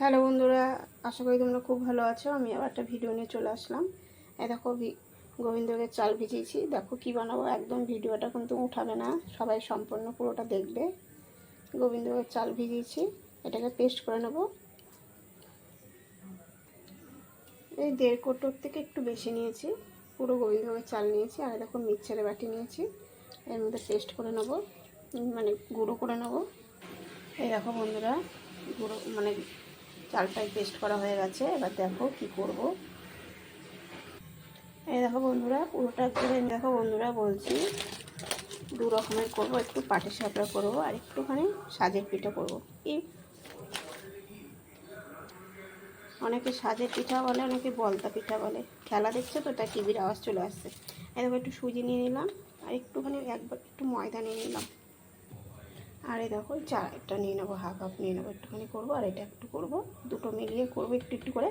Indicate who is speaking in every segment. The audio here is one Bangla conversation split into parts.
Speaker 1: হ্যালো বন্ধুরা, আশা করি তোমরা খুব ভালো আছো। আমি আবার একটা ভিডিও নিয়ে চলে আসলাম। এই দেখো গোবিন্দকে চাল ভিজিয়েছি। দেখো কি বানাবো, একদম ভিডিওটা কিন্তু উঠাবে না। সবাই সম্পূর্ণ পুরোটা দেখবে। গোবিন্দকে চাল ভিজিয়েছি। এটাকে পেস্ট করে নেব। এই দেড় কোটোর থেকে একটু বেশি নিয়েছি। পুরো গোবিন্দভোগের চাল নিয়েছি। আর দেখো মিক্সারে বাটি নিয়েছি। এর মধ্যে পেস্ট করে নেব। মানে গুঁড়ো করে নেব। এই দেখো বন্ধুরা, গুঁড়ো মানে চালটাই পেস্ট করা হয়ে গেছে। এবার দেখো কি করব। এই দেখো বন্ধুরা, পুরোটা করে দেখো বন্ধুরা বলছি, দু রকমের করব, একটু পাটি সাপড়া করব আর একটুখানি সাজের পিঠা করব। কি? অনেকে সাজের পিঠা বলে, অনেকে বলতা পিঠা বলে। খেলা দেখছে তো? তাই টিভির আওয়াজ চলে আসছে। এই দেখো একটু সুজি নিয়ে নিলাম, আর একটুখানি একবার একটু ময়দা নিয়ে নিলাম। আর এই দেখো চাটা নিয়ে নেব হাফ হাফ নিয়ে নেব, একটুখানি করব, আর এটা একটু করব, দুটো মিলিয়ে করব, একটু একটু করে।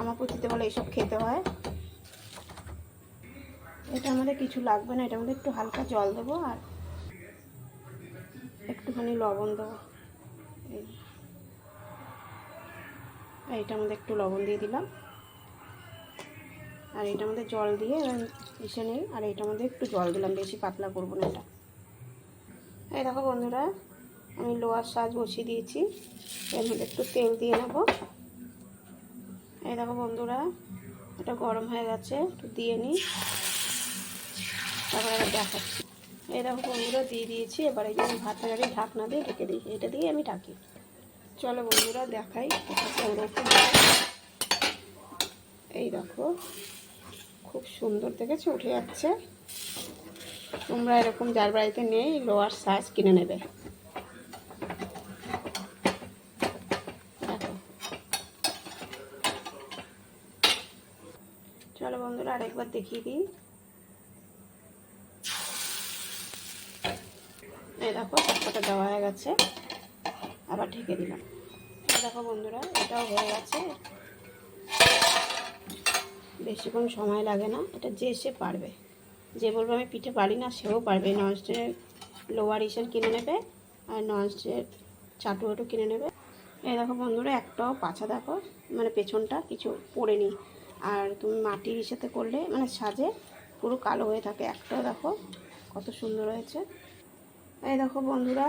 Speaker 1: আমার প্রতিতে বলে এইসব খেতে হয়। এটা আমাদের কিছু লাগবে না, এটার মধ্যে একটু হালকা জল দেবো আর একটুখানি লবণ দেবো। এই আর এটার মধ্যে একটু লবণ দিয়ে দিলাম। আর এটা মধ্যে জল দিয়ে মিশে নিই, আর এটার মধ্যে একটু জল দিলাম, বেশি পাতলা করব না এটা। এই দেখো বন্ধুরা, আমি লোয়ার সাজ বসিয়ে দিয়েছি। এর মধ্যে একটু তেল দিয়ে নেব। এই দেখো বন্ধুরা, এটা গরম হয়ে গেছে, একটু দিয়ে নিই। তারপরে দেখাচ্ছি। এই দেখো বন্ধুরা, দিয়ে দিয়েছি। এবার এই যে আমি ভাতটা গাড়ি ঢাকনা দিয়ে ঢেকে দিই। এটা দিয়ে আমি ঢাকি। চলো বন্ধুরা, দেখাই এই দেখো, খুব সুন্দর দেখেছ, উঠে যাচ্ছে। তোমরা এরকম যার বাড়িতে নেই, লোয়ার সাইজ কিনে নেবে। চলো বন্ধুরা, আরেকবার দেখিয়ে দিই। এই দেখো সবকটা দেওয়া হয়ে গেছে। আবার ঢেকে দিলাম। দেখো বন্ধুরা, এটাও হয়ে গেছে। বেশিক্ষণ সময় লাগে না, এটা যে সে পারবে। যে বলব আমি পিঠে পারি না, সেও পারবে। ননস্টিকের লোয়ার ইসের কিনে নেবে আর ননস্টিকের চাটু হাটু কিনে নেবে। এই দেখো বন্ধুরা, একটাও পাছা দেখো মানে পেছনটা কিছু পড়েনি আর তুমি মাটির ইসেতে করলে মানে সাজে পুরো কালো হয়ে থাকে। একটাও দেখো, কত সুন্দর হয়েছে। এই দেখো বন্ধুরা,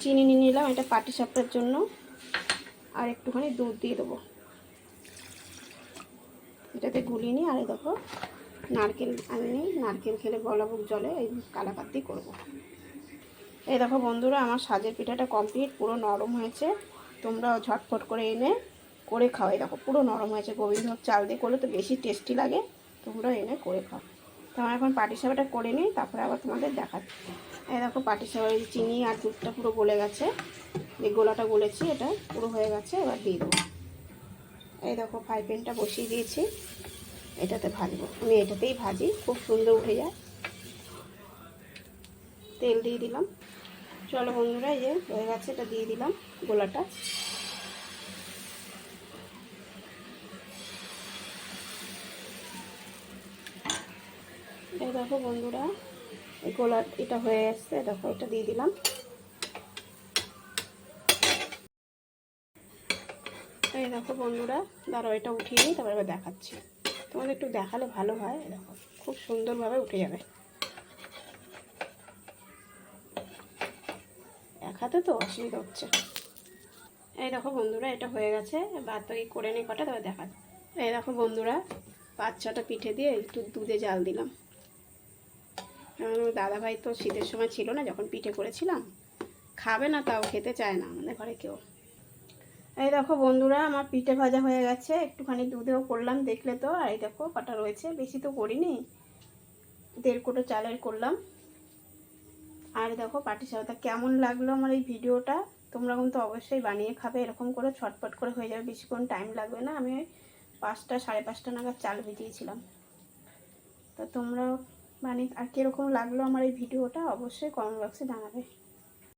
Speaker 1: চিনি নিয়ে নিলাম এটা পাটি সাপটার জন্য। আর একটুখানি দুধ দিয়ে দেবো। এটাতে গুলিয়ে নিই আর দেখো নারকেল আমি নারকেল খেলে গলাবুক জলে এই কালাকাত করব। এই দেখো বন্ধুরা, আমার সাজের পিঠাটা কমপ্লিট পুরো নরম হয়েছে। তোমরাও ঝটফট করে এনে করে খাও। এই দেখো, পুরো নরম হয়েছে। গোবিন্দভোগ চাল দিয়ে করলে তো বেশি টেস্টি লাগে। তোমরা এনে করে খাও। তো আমার এখন পাটি সাবাটা করে নিই, তারপরে আবার তোমাদের দেখাচ্ছি। এই দেখো পাটি সাবার চিনি আর দুধটা পুরো গলে গেছে। এই গোলাটা গলেছি, এটা পুরো হয়ে গেছে, এবার দিয়ে দেবো। এই দেখো ফ্রাই প্যানটা বসিয়ে দিয়েছি। এটাতে ভাজবো। আমি এটাতেই ভাজি, খুব সুন্দর উঠে যায়। তেল দিয়ে দিলাম। চলো বন্ধুরা, এই যে হয়ে গেছে, এটা দিয়ে দিলাম গোলাটা। এই দেখো বন্ধুরা, এই গোলা, এটা হয়ে এসছে দেখো, এটা দিয়ে দিলাম। এই দেখো বন্ধুরা, দাঁড়াও, এটা উঠিয়ে নিই, তারপরে দেখাচ্ছি। তোমাদের একটু দেখালে ভালো হয়। এই দেখো খুব সুন্দরভাবে উঠে যাবে। এক হাতে তো অসুবিধা হচ্ছে। এই দেখো বন্ধুরা, এটা হয়ে গেছে। বাদ বাকি করে নিই কটা, তবে দেখা এই দেখো বন্ধুরা, পাঁচ ছটা পিঠে দিয়ে একটু দুধে জাল দিলাম। আমার দাদাভাই তো শীতের সময় ছিল না, যখন পিঠে করেছিলাম, খাবে না, তাও খেতে চায় না আমাদের ঘরে কেউ। এই দেখো বন্ধুরা, আমার পিঠে ভাজা হয়ে গেছে। একটুখানি দুধেও করলাম, দেখলে তো। আর এই দেখো কটা রয়েছে। বেশি তো করিনি। দেড় কোটো চালের করলাম। আর দেখো পাটি সাপটা কেমন লাগল আমার এই ভিডিওটা? তোমরা কিন্তু অবশ্যই বানিয়ে খাবে। এরকম করে ছটপট করে হয়ে যাবে। বেশিক্ষণ টাইম লাগবে না। আমি পাঁচটা, সাড়ে পাঁচটা নাগাদ চাল ভিজিয়েছিলাম। তো তোমরা মানে আর কীরকম লাগল আমার এই ভিডিওটা? অবশ্যই কমেন্ট বক্সে জানাবে।